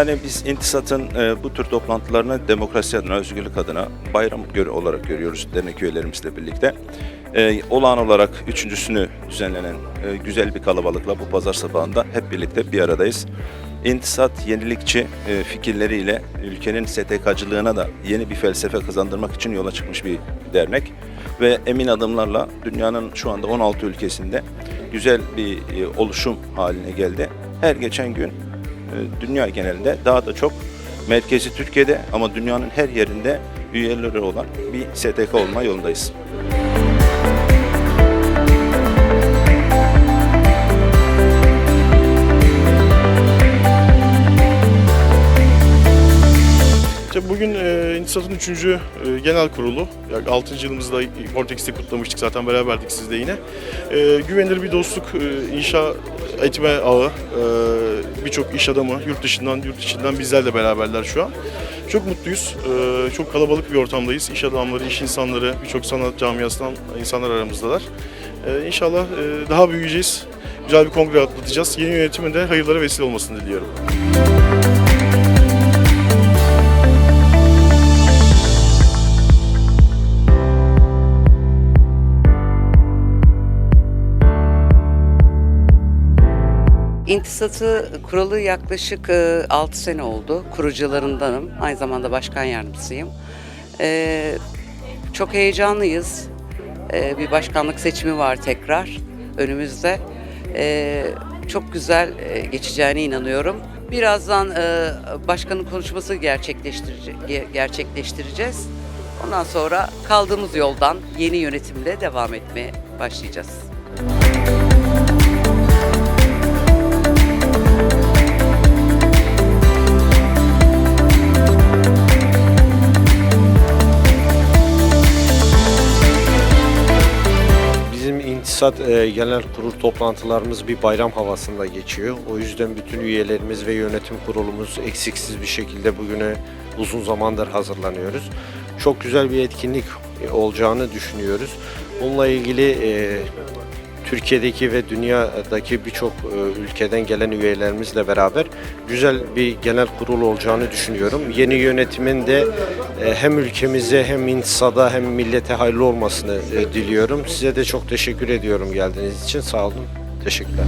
Yani biz İntisat'ın e, bu tür toplantılarını demokrasi adına, özgürlük adına bayram gör- olarak görüyoruz dernek üyelerimizle birlikte. E, olağan olarak üçüncüsünü düzenlenen e, güzel bir kalabalıkla bu pazar sabahında hep birlikte bir aradayız. İntisat yenilikçi e, fikirleriyle ülkenin STK'cılığına da yeni bir felsefe kazandırmak için yola çıkmış bir dernek. Ve emin adımlarla dünyanın şu anda 16 ülkesinde güzel bir e, oluşum haline geldi. Her geçen gün dünya genelinde daha da çok merkezi Türkiye'de ama dünyanın her yerinde üyeleri olan bir STK olma yolundayız. İntisat'ın 3. E, genel kurulu. Yani 6. yılımızda Portekiz'te kutlamıştık zaten beraberdik sizde yine. E, güvenilir bir dostluk e, inşa etme ağı. Birçok iş adamı yurt dışından, yurt içinden bizler de beraberler şu an. Çok mutluyuz. Çok kalabalık bir ortamdayız. İş adamları, iş insanları, birçok sanat camiasından insanlar aramızdalar. İnşallah daha büyüyeceğiz. Güzel bir kongre atlatacağız. Yeni yönetimin de hayırlara vesile olmasını diliyorum. İntisatı kuralı yaklaşık 6 sene oldu. Kurucularındanım. Aynı zamanda başkan yardımcısıyım. E, çok heyecanlıyız. E, bir başkanlık seçimi var tekrar önümüzde. E, çok güzel e, geçeceğine inanıyorum. Birazdan e, başkanın konuşması gerçekleştirece- gerçekleştireceğiz. Ondan sonra kaldığımız yoldan yeni yönetimle devam etmeye başlayacağız. İntisat e, Genel Kurul toplantılarımız bir bayram havasında geçiyor. O yüzden bütün üyelerimiz ve yönetim kurulumuz eksiksiz bir şekilde bugüne uzun zamandır hazırlanıyoruz. Çok güzel bir etkinlik e, olacağını düşünüyoruz. Bununla ilgili e, Türkiye'deki ve dünyadaki birçok e, ülkeden gelen üyelerimizle beraber güzel bir genel kurul olacağını düşünüyorum. Yeni yönetimin de e, hem ülkemize hem intisada hem millete hayırlı olmasını e, diliyorum. Size de çok teşekkür ediyorum geldiğiniz için. Sağ olun. Teşekkürler.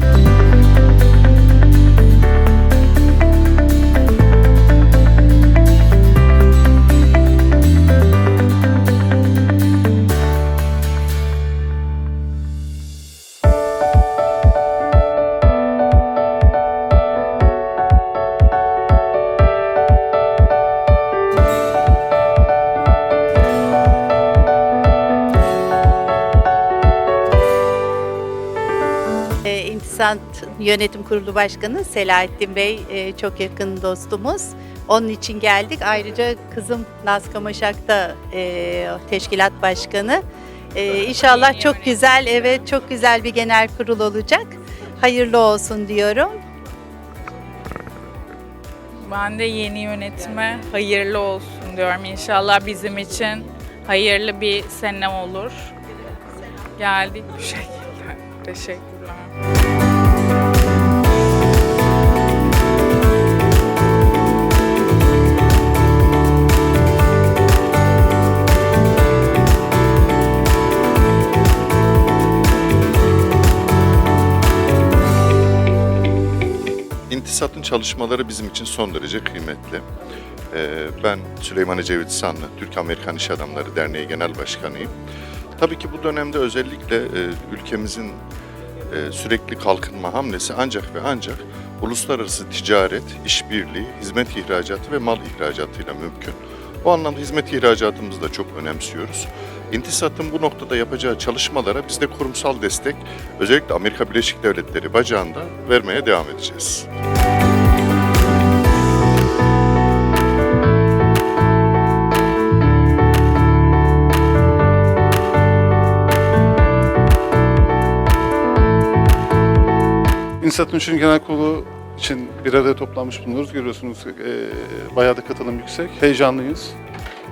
Yönetim Kurulu Başkanı Selahattin Bey e, çok yakın dostumuz. Onun için geldik. Ayrıca kızım Naz Kamaşak da e, teşkilat başkanı. E, inşallah çok güzel, evet çok güzel bir genel kurul olacak. Hayırlı olsun diyorum. Ben de yeni yönetime hayırlı olsun diyorum. İnşallah bizim için hayırlı bir sene olur. Geldik bu şekilde. Teşekkürler. İntisat'ın çalışmaları bizim için son derece kıymetli. Ee, Ben Süleyman Ecevit Sanlı, Türk-Amerikan İş Adamları Derneği Genel Başkanıyım. Tabii ki bu dönemde özellikle e, ülkemizin e, sürekli kalkınma hamlesi ancak ve ancak uluslararası ticaret, işbirliği, hizmet ihracatı ve mal ihracatıyla mümkün. Bu anlamda hizmet ihracatımızı da çok önemsiyoruz. İntisat'ın bu noktada yapacağı çalışmalara biz de kurumsal destek özellikle Amerika Birleşik Devletleri bacağında vermeye devam edeceğiz. İnsat'ın 3. Genel Kurulu için bir araya toplanmış bulunuyoruz. Görüyorsunuz e, bayağı da katılım yüksek. Heyecanlıyız.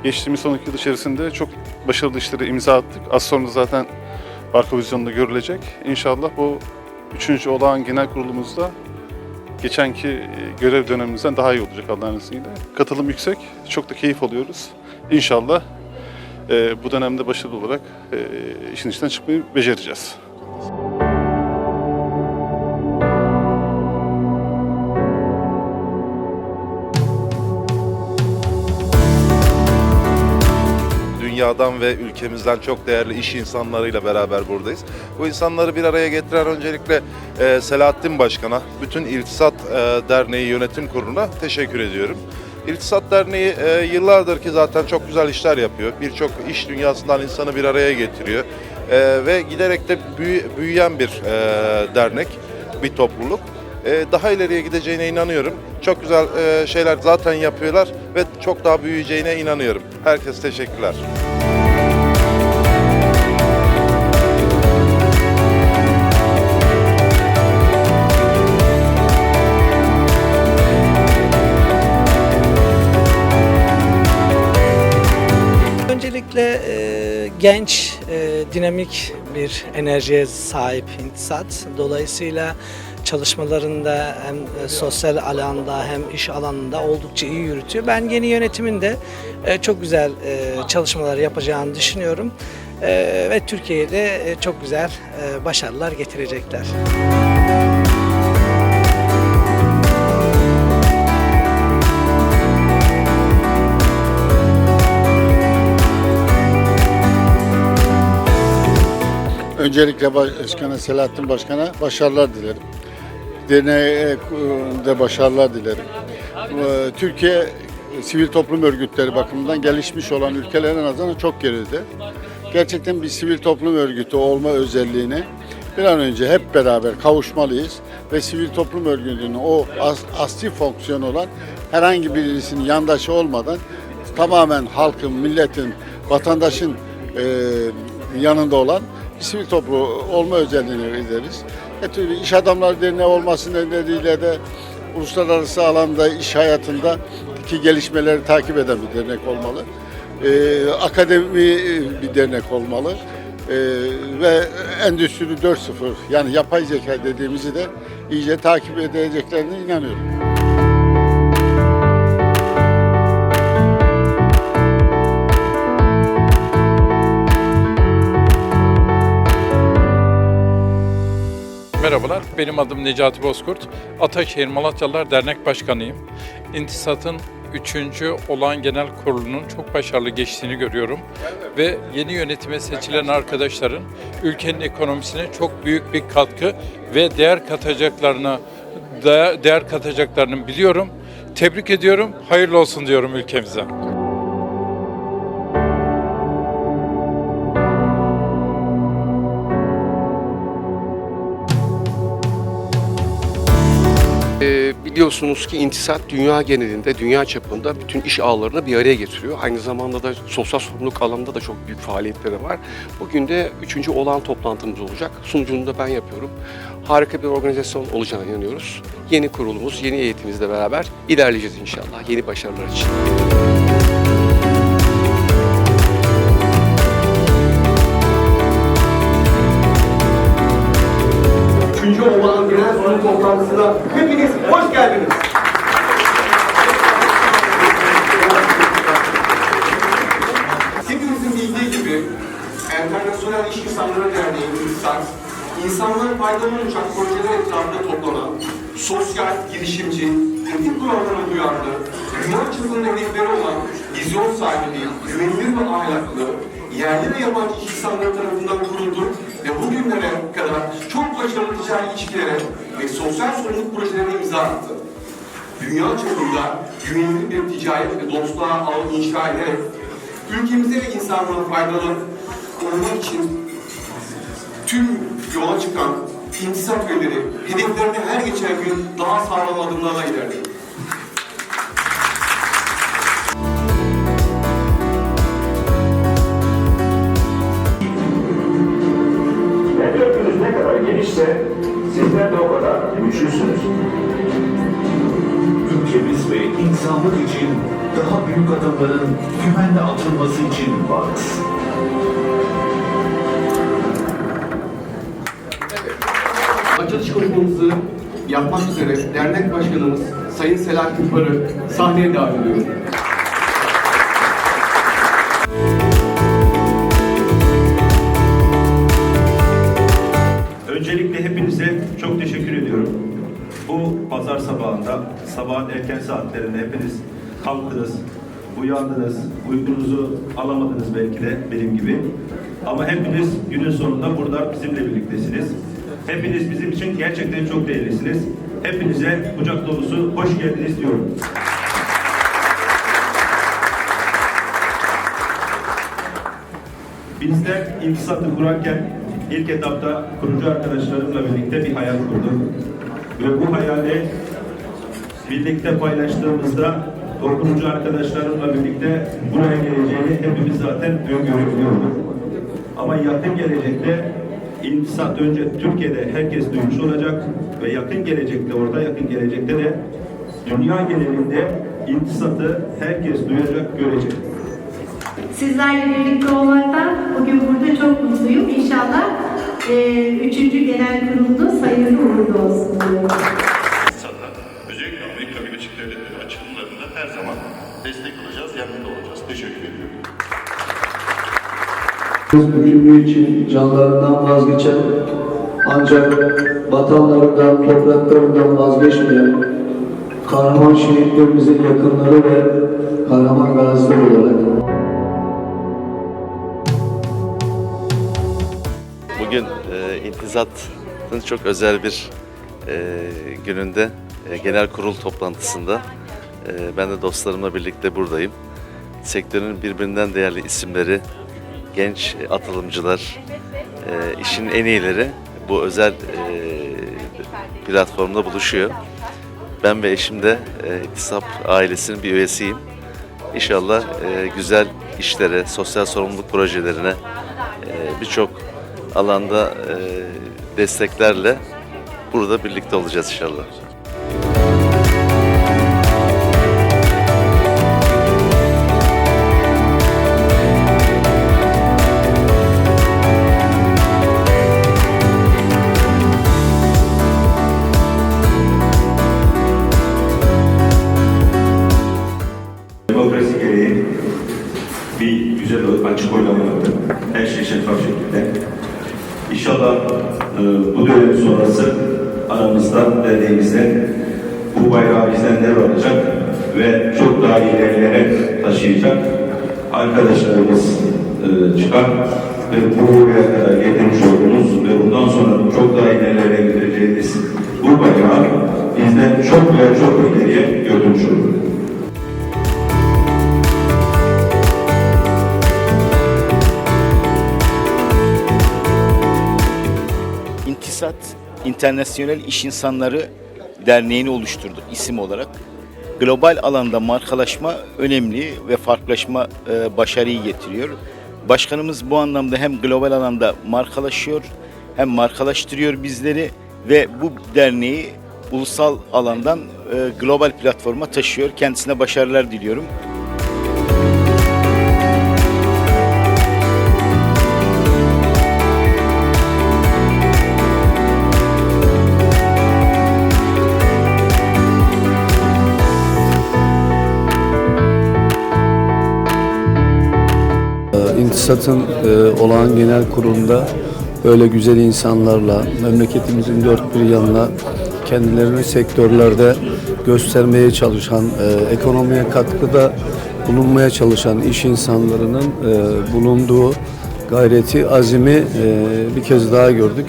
Geçtiğimiz son iki yıl içerisinde çok başarılı işlere imza attık. Az sonra zaten arka vizyonda görülecek. İnşallah bu üçüncü olağan genel kurulumuzda geçenki e, görev dönemimizden daha iyi olacak Allah'ın izniyle. Katılım yüksek, çok da keyif alıyoruz. İnşallah e, bu dönemde başarılı olarak e, işin içinden çıkmayı becereceğiz. Dünyadan ve ülkemizden çok değerli iş insanlarıyla beraber buradayız. Bu insanları bir araya getiren öncelikle e, Selahattin Başkan'a, bütün İltisat e, Derneği Yönetim Kurulu'na teşekkür ediyorum. İltisat Derneği e, yıllardır ki zaten çok güzel işler yapıyor. Birçok iş dünyasından insanı bir araya getiriyor. E, ve giderek de büyü- büyüyen bir e, dernek, bir topluluk. E, daha ileriye gideceğine inanıyorum. Çok güzel e, şeyler zaten yapıyorlar ve çok daha büyüyeceğine inanıyorum. Herkese teşekkürler. Genç, e, dinamik bir enerjiye sahip intisat. Dolayısıyla çalışmalarında hem e, sosyal alanda hem iş alanında oldukça iyi yürütüyor. Ben yeni yönetimin de e, çok güzel e, çalışmalar yapacağını düşünüyorum. Ve Türkiye'de e, çok güzel başarılar getirecekler. Öncelikle Başkan'a, Selahattin Başkan'a başarılar dilerim. Derneğe de başarılar dilerim. Ee, Türkiye sivil toplum örgütleri bakımından gelişmiş olan ülkelerin azından çok geride. Gerçekten bir sivil toplum örgütü olma özelliğine bir an önce hep beraber kavuşmalıyız ve sivil toplum örgütünün o as- asli fonksiyonu olan herhangi birisinin yandaşı olmadan tamamen halkın, milletin, vatandaşın e, yanında olan sivil toplum olma özelliğini izleriz. E, tabii iş adamları derneği olması nedeniyle de uluslararası alanda iş hayatında ki gelişmeleri takip eden bir dernek olmalı. E, akademi bir dernek olmalı. E, ve Endüstri 4.0 yani yapay zeka dediğimizi de iyice takip edeceklerine inanıyorum. Merhabalar, benim adım Necati Bozkurt. Ataşehir Malatyalılar Dernek Başkanıyım. İntisat'ın 3. olan genel kurulunun çok başarılı geçtiğini görüyorum. Ve yeni yönetime seçilen arkadaşların ülkenin ekonomisine çok büyük bir katkı ve değer katacaklarını değer değer katacaklarını biliyorum. Tebrik ediyorum, hayırlı olsun diyorum ülkemize. Biliyorsunuz ki İntisat dünya genelinde, dünya çapında bütün iş ağlarını bir araya getiriyor. Aynı zamanda da sosyal sorumluluk alanında da çok büyük faaliyetleri var. Bugün de üçüncü olağan toplantımız olacak. Sunucunu da ben yapıyorum. Harika bir organizasyon olacağına inanıyoruz. Yeni kurulumuz, yeni eğitimimizle beraber ilerleyeceğiz inşallah yeni başarılar için. Üçüncü olan toplantısına hepiniz hoş geldiniz. Hepimizin bildiği gibi Enternasyonel İş İnsanları Derneği İnsan, insanlara faydalı olacak projeler etrafında toplanan, sosyal, girişimci, etik kurallara duyarlı, dünya çapında hedefleri olan, vizyon sahibi, güvenilir ve ahlaklı, yerli ve yabancı iş insanları tarafından kuruldu ve bugünlere kadar çok başarılı ticari ilişkilere ve sosyal sorumluluk projelerine imza attı. Dünya çapında güvenilir bir ticaret ve dostluğa ağ inşa ederek ülkemize ve insanlığa faydalı olmak için tüm yola çıkan intisap üyeleri hedeflerine her geçen gün daha sağlam adımlarla ilerliyor. Genişse sizler de o kadar güçlüsünüz. Ülkemiz ve insanlık için daha büyük adımların güvenle atılması için varız. Açılış konuşmamızı yapmak üzere dernek başkanımız Sayın Selahattin Par'ı sahneye davet ediyorum. Pazar sabahında, sabahın erken saatlerinde hepiniz kalktınız, uyandınız, uykunuzu alamadınız belki de benim gibi. Ama hepiniz günün sonunda burada bizimle birliktesiniz. Hepiniz bizim için gerçekten çok değerlisiniz. Hepinize kucak dolusu hoş geldiniz diyorum. Bizler iltisatı kurarken ilk etapta kurucu arkadaşlarımla birlikte bir hayal kurduk. Ve bu hayali birlikte paylaştığımızda o kurucu arkadaşlarımla birlikte buraya geleceğini hepimiz zaten öngörebiliyorduk. Ama yakın gelecekte iltisat önce Türkiye'de herkes duymuş olacak ve yakın gelecekte orada yakın gelecekte de dünya genelinde iltisatı herkes duyacak, görecek. Sizlerle birlikte olmaktan bugün burada çok mutluyum. İnşallah e, 3. Genel Kurulu'nda sayılı uğurlu olsun diyorum. Özellikle Amerika Birleşik Devletleri açılımlarında her zaman destek olacağız, yanında olacağız. Teşekkür ediyorum. Bütünlüğü için canlarından vazgeçen ancak vatanlarından, topraklarından vazgeçmeyen kahraman şehitlerimizin yakınları ve kahraman gaziler olarak İntizat'ın çok özel bir e, gününde, e, genel kurul toplantısında e, ben de dostlarımla birlikte buradayım. Sektörün birbirinden değerli isimleri, genç atılımcılar, e, işin en iyileri bu özel e, platformda buluşuyor. Ben ve eşim de e, İntisap ailesinin bir üyesiyim. İnşallah e, güzel işlere, sosyal sorumluluk projelerine e, birçok alanda e, desteklerle burada birlikte olacağız inşallah. Demokrasi gereği bir güzel oylama yaptık. Her şey şeffaf şekilde. İnşallah e, bu dönem sonrası aramızda derneğimizde bu bayrağı bizden devralacak ve çok daha ilerilere taşıyacak arkadaşlarımız e, çıkar ve buraya kadar getirmiş olduğumuz ve bundan sonra çok daha ilerilere götüreceğimiz bu bayrağı bizden çok ve çok ileriye götürmüş olur. İntisat İnternasyonel İş İnsanları Derneği'ni oluşturduk isim olarak. Global alanda markalaşma önemli ve farklılaşma e, başarıyı getiriyor. Başkanımız bu anlamda hem global alanda markalaşıyor hem markalaştırıyor bizleri ve bu derneği ulusal alandan e, global platforma taşıyor. Kendisine başarılar diliyorum. İntisat'ın e, olağan genel kurulunda böyle güzel insanlarla memleketimizin dört bir yanına kendilerini sektörlerde göstermeye çalışan, e, ekonomiye katkıda bulunmaya çalışan iş insanlarının e, bulunduğu gayreti, azimi e, bir kez daha gördük.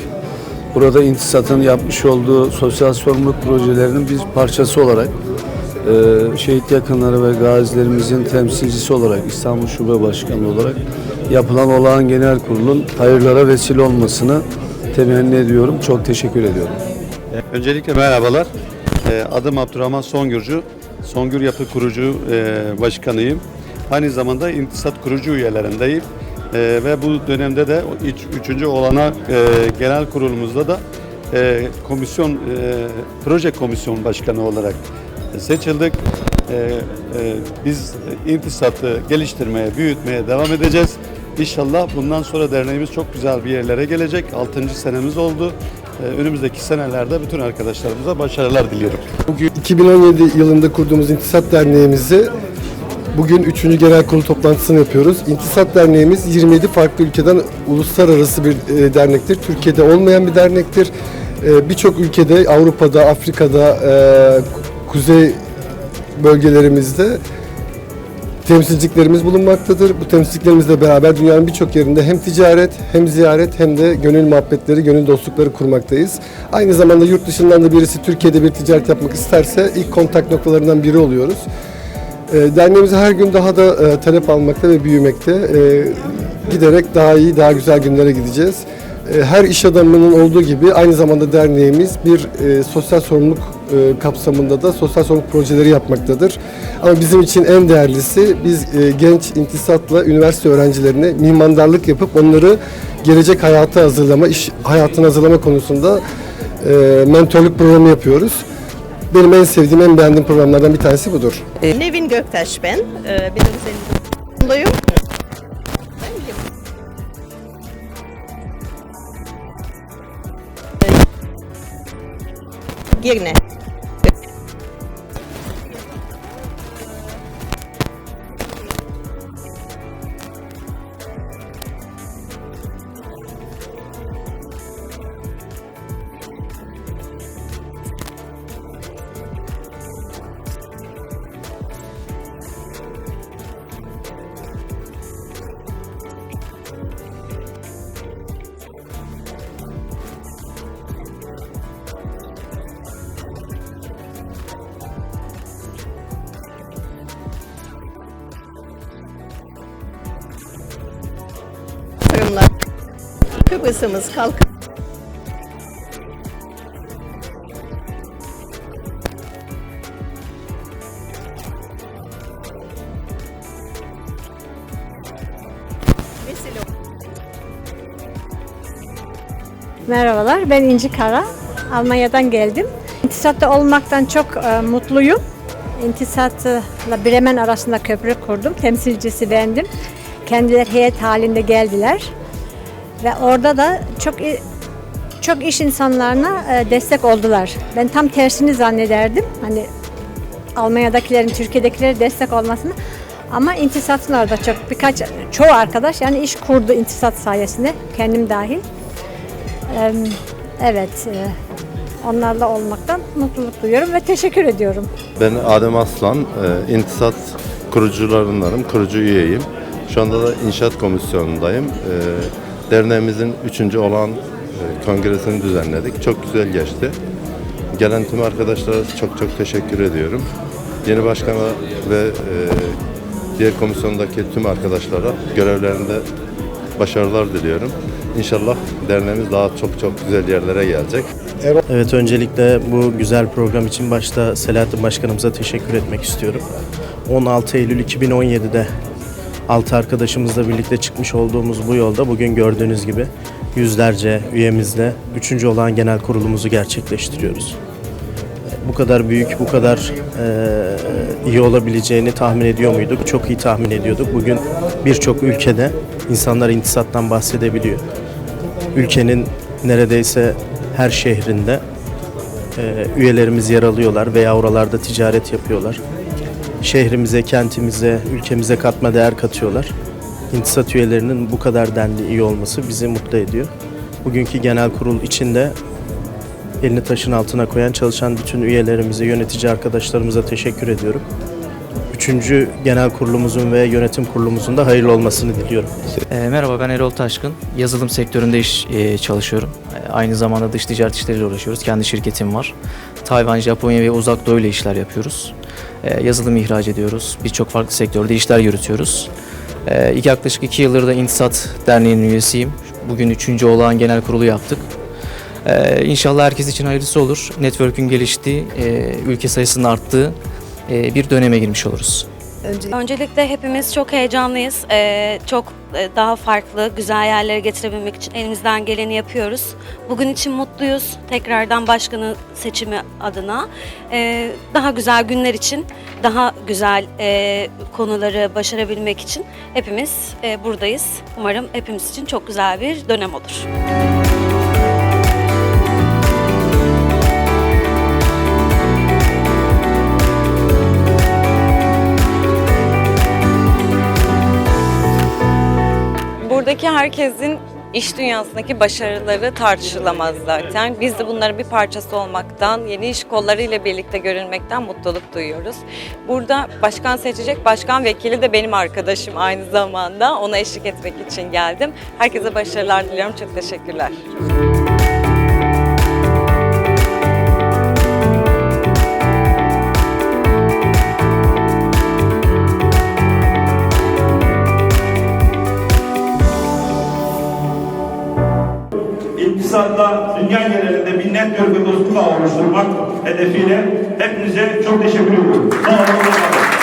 Burada İntisat'ın yapmış olduğu sosyal sorumluluk projelerinin bir parçası olarak e, şehit yakınları ve gazilerimizin temsilcisi olarak İstanbul Şube Başkanı olarak yapılan olağan genel kurulun hayırlara vesile olmasını temenni ediyorum. Çok teşekkür ediyorum. Öncelikle merhabalar. Ee, Adım Abdurrahman Songürcü. Songür Yapı Kurucu e, Başkanıyım. Aynı zamanda İntisat Kurucu üyelerindeyim. Ee, Ve bu dönemde de üçüncü olana e, genel kurulumuzda da e, komisyon, e, proje komisyon başkanı olarak seçildik. E, e, Biz İntisat'ı geliştirmeye, büyütmeye devam edeceğiz. İnşallah bundan sonra derneğimiz çok güzel bir yerlere gelecek. 6. senemiz oldu. Ee, Önümüzdeki senelerde bütün arkadaşlarımıza başarılar diliyorum. Bugün 2017 yılında kurduğumuz İntisat Derneğimizi bugün 3. Genel Kurulu toplantısını yapıyoruz. İntisat Derneğimiz 27 farklı ülkeden uluslararası bir e, dernektir. Türkiye'de olmayan bir dernektir. E, Birçok ülkede Avrupa'da, Afrika'da, e, kuzey bölgelerimizde temsilciliklerimiz bulunmaktadır. Bu temsilciliklerimizle beraber dünyanın birçok yerinde hem ticaret hem ziyaret hem de gönül muhabbetleri, gönül dostlukları kurmaktayız. Aynı zamanda yurt dışından da birisi Türkiye'de bir ticaret yapmak isterse ilk kontak noktalarından biri oluyoruz. E, Derneğimiz her gün daha da e, talep almakta ve büyümekte. E, Giderek daha iyi, daha güzel günlere gideceğiz. E, Her iş adamının olduğu gibi aynı zamanda derneğimiz bir e, sosyal sorumluluk e, kapsamında da sosyal sorumluluk projeleri yapmaktadır. Ama bizim için en değerlisi biz e, genç intisatla üniversite öğrencilerine mimarlık yapıp onları gelecek hayata hazırlama, iş hayatına hazırlama konusunda e, mentorluk programı yapıyoruz. Benim en sevdiğim, en beğendiğim programlardan bir tanesi budur. Nevin Göktaş ben. Ee, 1959'luyum. Girne. Kıbrıs'ımız kalk. Vesile Merhabalar, ben İnci Kara. Almanya'dan geldim. İntisat'ta olmaktan çok e, mutluyum. İntisat'la Bremen arasında köprü kurdum. Temsilcisi bendim. Kendileri heyet halinde geldiler. Ve orada da çok çok iş insanlarına e, destek oldular. Ben tam tersini zannederdim. Hani Almanya'dakilerin, Türkiye'dekilerin destek olmasını. Ama intisatın orada çok birkaç, çoğu arkadaş yani iş kurdu intisat sayesinde, kendim dahil. Evet, eee, onlarla olmaktan mutluluk duyuyorum ve teşekkür ediyorum. Ben Adem Aslan, e, İntisat kurucularındanım, kurucu üyeyim. Şu anda da inşaat komisyonundayım. Derneğimizin üçüncü olan e, kongresini düzenledik. Çok güzel geçti. Gelen tüm arkadaşlara çok çok teşekkür ediyorum. Yeni başkana ve e, diğer komisyondaki tüm arkadaşlara görevlerinde başarılar diliyorum. İnşallah derneğimiz daha çok çok güzel yerlere gelecek. Evet öncelikle bu güzel program için başta Selahattin Başkanımıza teşekkür etmek istiyorum. 16 Eylül 2017'de 6 arkadaşımızla birlikte çıkmış olduğumuz bu yolda bugün gördüğünüz gibi yüzlerce üyemizle 3. olan genel kurulumuzu gerçekleştiriyoruz. Bu kadar büyük, bu kadar eee, iyi olabileceğini tahmin ediyor muyduk? Çok iyi tahmin ediyorduk. Bugün birçok ülkede insanlar intisattan bahsedebiliyor. Ülkenin neredeyse her şehrinde e, üyelerimiz yer alıyorlar veya oralarda ticaret yapıyorlar. Şehrimize, kentimize, ülkemize katma değer katıyorlar. İntisat üyelerinin bu kadar denli iyi olması bizi mutlu ediyor. Bugünkü genel kurul içinde elini taşın altına koyan çalışan bütün üyelerimize, yönetici arkadaşlarımıza teşekkür ediyorum. Üçüncü genel kurulumuzun ve yönetim kurulumuzun da hayırlı olmasını diliyorum. E, merhaba ben Erol Taşkın. Yazılım sektöründe iş e, çalışıyorum. E, aynı zamanda dış ticaret işleriyle uğraşıyoruz. Kendi şirketim var. Tayvan, Japonya ve Uzak Doğu ile işler yapıyoruz. E, yazılım ihraç ediyoruz. Birçok farklı sektörde işler yürütüyoruz. E, yaklaşık iki yıldır da İntisat Derneği'nin üyesiyim. Bugün üçüncü olağan genel kurulu yaptık. E, inşallah herkes için hayırlısı olur. Network'ün geliştiği, e, ülke sayısının arttığı e, bir döneme girmiş oluruz. Öncelikle hepimiz çok heyecanlıyız. Ee, çok e, daha farklı, güzel yerlere getirebilmek için elimizden geleni yapıyoruz. Bugün için mutluyuz. Tekrardan başkanı seçimi adına. Ee, daha güzel günler için, daha güzel e, konuları başarabilmek için hepimiz e, buradayız. Umarım hepimiz için çok güzel bir dönem olur. Buradaki herkesin iş dünyasındaki başarıları tartışılamaz zaten. Biz de bunların bir parçası olmaktan, yeni iş kollarıyla birlikte görünmekten mutluluk duyuyoruz. Burada başkan seçecek başkan vekili de benim arkadaşım aynı zamanda. Ona eşlik etmek için geldim. Herkese başarılar diliyorum. Çok teşekkürler. İktisatta dünya genelinde bir network ve dostluk ağı oluşturmak hedefiyle hepinize çok teşekkür ediyorum. Sağ olun.